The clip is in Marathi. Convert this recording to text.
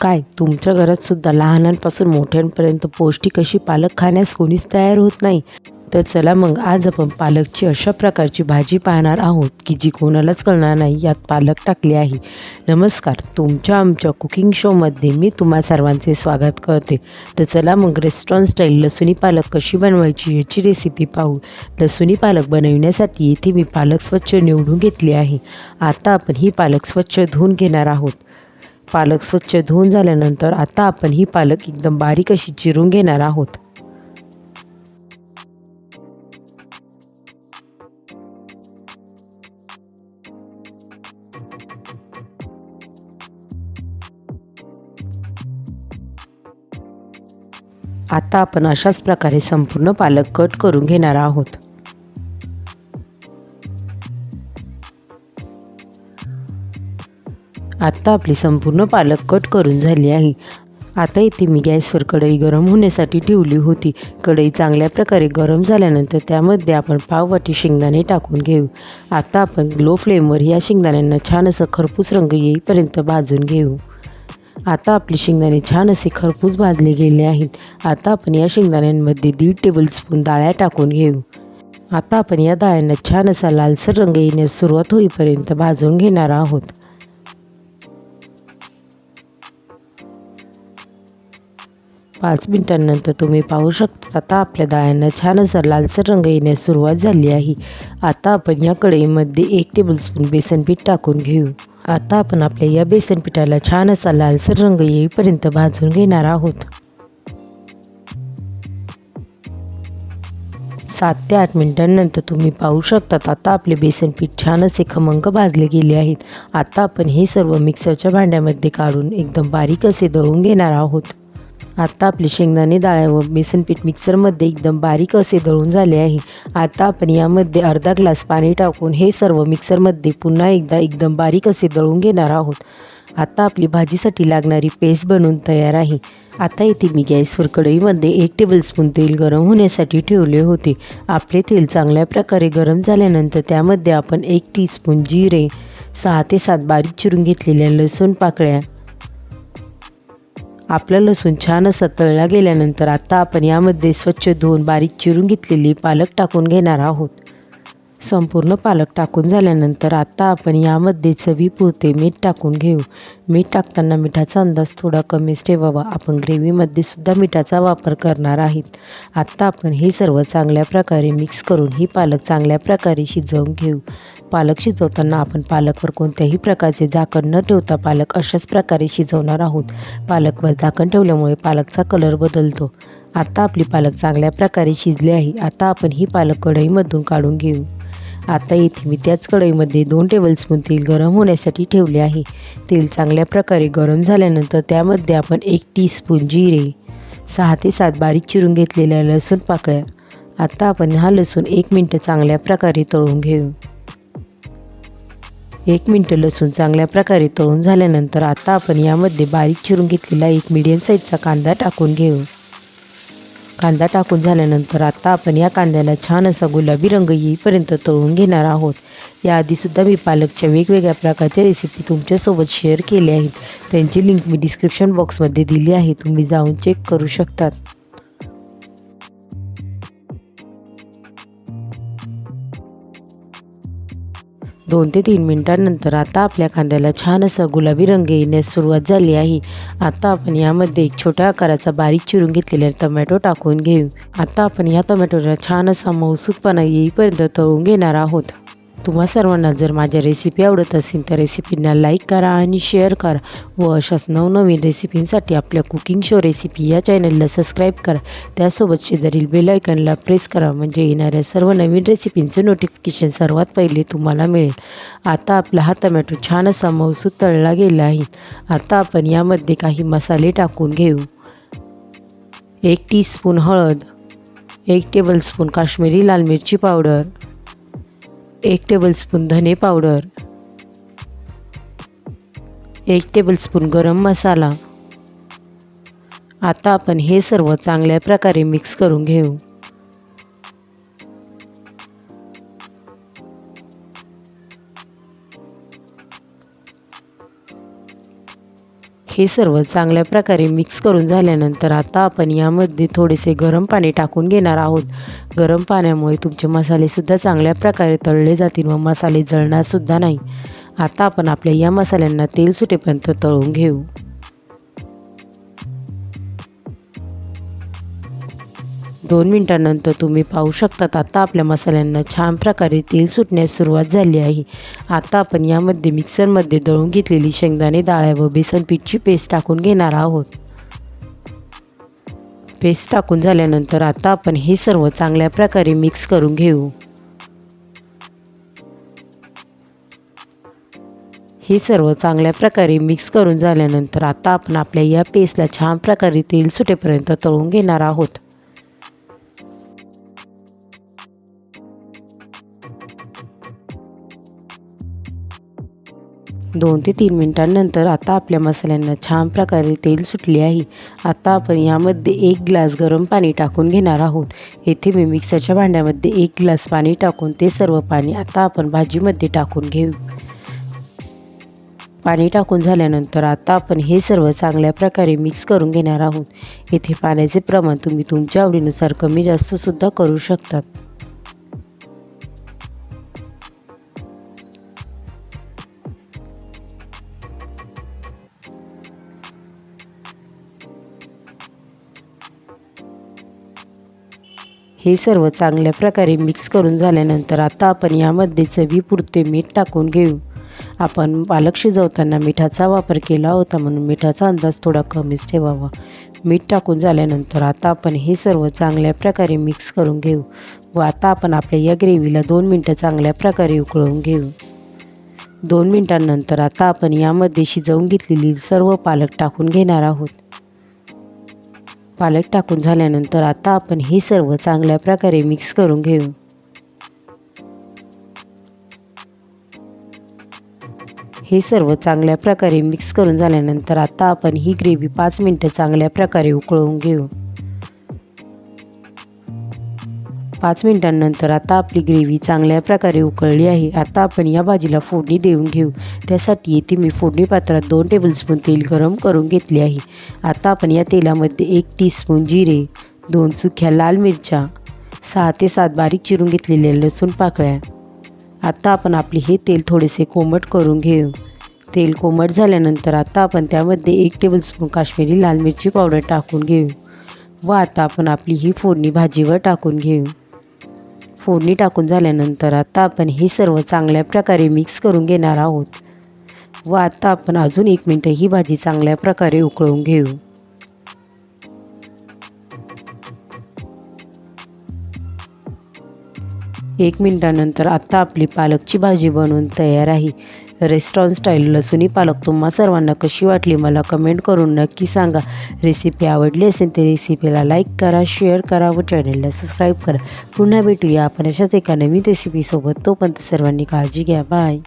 काय? तुमच्या घरात सुद्धा लहानांपासून मोठ्यांपर्यंत पौष्टिक अशी पालक खाण्यास कोणीच तयार होत नाही. तर चला मग आज आपण पालकची अशा प्रकारची भाजी पाहणार आहोत की जी कोणालाच कळणार नाही यात पालक टाकले आहे. नमस्कार तुमच्या आमच्या कुकिंग शोमध्ये मी तुम्हा सर्वांचे स्वागत करते. तर चला मग रेस्टॉरंट स्टाईल लसुणी पालक कशी बनवायची याची रेसिपी पाहू. लसुणी पालक बनवण्यासाठी येथे मी पालक स्वच्छ निवडून घेतली आहे. आता आपण ही पालक स्वच्छ धुवून घेणार आहोत. पालक स्वच्छ धुवून झाल्यानंतर आता आपण ही पालक एकदम बारीक अशी चिरून घेणार आहोत. आता आपण अशाच प्रकारे संपूर्ण पालक कट करून घेणार आहोत. आत्ता आपली संपूर्ण पालक कट करून झाली आहे. आता इथे मी गॅसवर कढई गरम होण्यासाठी ठेवली होती. कढई चांगल्या प्रकारे गरम झाल्यानंतर त्यामध्ये आपण पाववाटी शेंगदाणे टाकून घेऊ. आता आपण लो फ्लेमवर या शेंगदाण्यांना छान असं खरपूस रंग येईपर्यंत भाजून घेऊ. आता आपले शेंगदाणे छान असे खरपूस भाजले गेले आहेत. आता आपण या शेंगदाण्यांमध्ये दीड टेबलस्पून डाळ्या टाकून घेऊ. आता आपण या डाळ्यांना छान असा लालसर रंग येण्यास सुरुवात होईपर्यंत भाजून घेणार आहोत. पाच मिनिटांनंतर तुम्ही पाहू शकता. आता आपल्या डाळ्यांना छान असा लालसर रंग येण्यास सुरुवात झाली आहे. आता आपण या कढईमध्ये एक टेबलस्पून बेसन पीठ टाकून घेऊ. आता आपण आपल्या या बेसन पिठाला छान असा लालसर रंग येईपर्यंत भाजून घेणार आहोत. सात ते आठ मिनिटांनंतर तुम्ही पाहू शकतात आता आपले बेसन पीठ छान असे खमंग भाजले गेले आहेत. आता आपण हे सर्व मिक्सरच्या भांड्यामध्ये काढून एकदम बारीक असे दळून घेणार आहोत. आता आपले शेंगदाणे डाळ व बेसन पीठ मिक्सरमध्ये एकदम बारीक असे दळून झाले आहे. आता आपण यामध्ये अर्धा ग्लास पाणी टाकून हे सर्व मिक्सरमध्ये पुन्हा एकदा एकदम बारीक असे दळून घेणार आहोत. आता आपली भाजीसाठी लागणारी पेस्ट बनवून तयार आहे. आता येथे मी गॅसवर कढईमध्ये एक टेबलस्पून तेल गरम होण्यासाठी ठेवले होते. आपले तेल चांगल्या प्रकारे गरम झाल्यानंतर त्यामध्ये आपण एक टीस्पून जिरे सहा ते सात बारीक चिरून घेतलेल्या लसूण पाकळ्या आपला लसूण छान असा तळला गेल्यानंतर आता आपण यामध्ये स्वच्छ धुवून बारीक चिरून घेतलेली पालक टाकून घेणार आहोत. संपूर्ण पालक टाकून झाल्यानंतर आता आपण यामध्ये चवीपुरते मीठ टाकून घेऊ. मीठ टाकताना मिठाचा अंदाज थोडा कमीच ठेवावा. आपण ग्रेव्हीमध्ये सुद्धा मिठाचा वापर करणार आहेत. आत्ता आपण हे सर्व चांगल्या प्रकारे मिक्स करून ही पालक चांगल्या प्रकारे शिजवून घेऊ. पालक शिजवताना आपण पालकवर कोणत्याही प्रकारचे झाकण न ठेवता पालक अशाच प्रकारे शिजवणार आहोत. पालकवर झाकण ठेवल्यामुळे पालकचा कलर बदलतो. आता आपली पालक चांगल्या प्रकारे शिजली आहे. आता आपण ही पालक कढईमधून काढून घेऊ. आता येथे मी त्याच कढईमध्ये दोन टेबलस्पून तेल गरम होण्यासाठी ठेवले आहे. तेल चांगल्या प्रकारे गरम झाल्यानंतर त्यामध्ये आपण एक टीस्पून जिरे सहा ते सात बारीक चिरून घेतलेल्या लसूण पाकळ्या. आता आपण हा लसूण एक मिनटं चांगल्या प्रकारे तळून घेऊ. एक मिनटं लसूण चांगल्या प्रकारे तळून झाल्यानंतर आता आपण यामध्ये बारीक चिरून घेतलेला एक मीडियम साईजचा कांदा टाकून घेऊ. कांदा टाकून झाल्यानंतर आता आपण या कांद्याला छान असा गुलाबी रंग येईपर्यंत तळून घेणार आहोत. याआधीसुद्धा मी पालकच्या वेगवेगळ्या प्रकारच्या रेसिपी तुमच्यासोबत शेअर केल्या आहेत. त्यांची लिंक मी डिस्क्रिप्शन बॉक्समध्ये दिली आहे. तुम्ही जाऊन चेक करू शकतात. दोन ते तीन मिनिटांनंतर आता आपल्या कांद्याला छान असा गुलाबी रंग येण्यास सुरुवात झाली आहे. आता आपण यामध्ये एक छोट्या आकाराचा बारीक चिरून घेतलेला टमॅटो टाकून घेऊ. आता आपण या टमॅटोला छान असा मौसूदपणा येईपर्यंत तळून घेणार आहोत. तुम्हा सर्वांना जर माझ्या रेसिपी आवडत असेल तर रेसिपींना लाईक करा आणि शेअर करा व अशाच नवनवीन रेसिपींसाठी आपल्या कुकिंग शो रेसिपी या चॅनलला सबस्क्राईब करा. त्यासोबत शेजारील बेल आयकनला प्रेस करा म्हणजे येणाऱ्या सर्व नवीन रेसिपींचं नोटिफिकेशन सर्वात पहिले तुम्हाला मिळेल. आता आपला हा टमॅटो छान असा मौसूद तळला गेला आहे. आता आपण यामध्ये काही मसाले टाकून घेऊ. एक टीस्पून हळद एक टेबलस्पून काश्मीरी लाल मिरची पावडर एक टेबलस्पून धने पावडर एक टेबलस्पून गरम मसाला. आता आपण हे सर्व चांगल्या प्रकारे मिक्स करून घेऊ. हे सर्व चांगल्या प्रकारे मिक्स करून झाल्यानंतर आता आपण यामध्ये थोडेसे गरम पाणी टाकून घेणार आहोत. गरम पाण्यामुळे तुमचे मसालेसुद्धा चांगल्या प्रकारे तळले जातील व मसाले जळणारसुद्धा नाही. आता आपण आपल्या या मसाल्यांना तेल सुटेपर्यंत तळून घेऊ. दोन मिनटानंतर तुम्ही पाहू शकतात आता आपल्या मसाल्यांना छान प्रकारे तेल सुटण्यास सुरुवात झाली आहे. आता आपण यामध्ये मिक्सरमध्ये दळून घेतलेली शेंगदाणे डाळ्या व बेसन पीठची पेस्ट टाकून घेणार आहोत. पेस्ट टाकून झाल्यानंतर आता आपण हे सर्व चांगल्या प्रकारे मिक्स करून घेऊ. हे सर्व चांगल्या प्रकारे मिक्स करून झाल्यानंतर आता आपण आपल्या या पेस्टला छान प्रकारे तेल सुटेपर्यंत तळून घेणार आहोत. दोन ते तीन मिनटांनंतर आता आपल्या मसाल्यांना छान प्रकारे तेल सुटले आहे. आता आपण यामध्ये एक ग्लास गरम पाणी टाकून घेणार आहोत. येथे मी मिक्सरच्या भांड्यामध्ये एक ग्लास पाणी टाकून ते सर्व पाणी आता आपण भाजीमध्ये टाकून घेऊ. पाणी टाकून झाल्यानंतर आता आपण हे सर्व चांगल्या प्रकारे मिक्स करून घेणार आहोत. येथे पाण्याचे प्रमाण तुम्ही तुमच्या आवडीनुसार कमी जास्तसुद्धा करू शकतात. हे सर्व चांगल्या प्रकारे मिक्स करून झाल्यानंतर आता आपण यामध्ये चवीपुरते मीठ टाकून घेऊ. आपण पालक शिजवताना मिठाचा वापर केला होता म्हणून मिठाचा अंदाज थोडा कमीच ठेवावा. मीठ टाकून झाल्यानंतर आता आपण हे सर्व चांगल्या प्रकारे मिक्स करून घेऊ व आता आपण आपल्या या ग्रेव्हीला दोन मिनटं चांगल्या प्रकारे उकळून घेऊ. दोन मिनटांनंतर आता आपण यामध्ये शिजवून घेतलेली सर्व पालक टाकून घेणार आहोत. पालक टाकून झाल्यानंतर आता आपण हे सर्व चांगल्या प्रकारे मिक्स करून घेऊ. हे सर्व चांगल्या प्रकारे मिक्स करून झाल्यानंतर आता आपण ही ग्रेव्ही पाच मिनटं चांगल्या प्रकारे उकळवून घेऊ. पाच मिनिटांनंतर आता आपली ग्रेव्ही चांगल्या प्रकारे उकळली आहे. आता आपण या भाजीला फोडणी देऊन घेऊ. त्यासाठी येथे मी फोडणी पात्रात दोन टेबलस्पून तेल गरम करून घेतले आहे. आता आपण या तेलामध्ये एक टीस्पून जिरे दोन सुख्या लाल मिरच्या सहा ते सात बारीक चिरून घेतलेल्या लसूण पाकळ्या. आता आपण आपले हे तेल थोडेसे कोमट करून घेऊ. तेल कोमट झाल्यानंतर आता आपण त्यामध्ये एक टेबलस्पून काश्मीरी लाल मिरची पावडर टाकून घेऊ व आता आपण आपली ही फोडणी भाजीवर टाकून घेऊ. फोडणी टाकून झाल्यानंतर आता आपण हे सर्व चांगल्या प्रकारे मिक्स करून घेणार आहोत. व आता आपण अजून एक मिनटं ही भाजी चांगल्या प्रकारे उकळून घेऊ. एक मिनटानंतर आत्ता आपली पालकची भाजी बनवून तयार आहे. रेस्टॉरंट स्टाईल लसुनी पालक तुम्हा सर्वांना कशी वाटली मला कमेंट करून नक्की सांगा. रेसिपी आवडली असेल तर रेसिपीला लाईक करा शेअर करा व चॅनलला सबस्क्राईब करा. पुन्हा भेटूया आपण अशाच एका नवीन रेसिपीसोबत तोपर्यंत सर्वांनी काळजी घ्या. बाय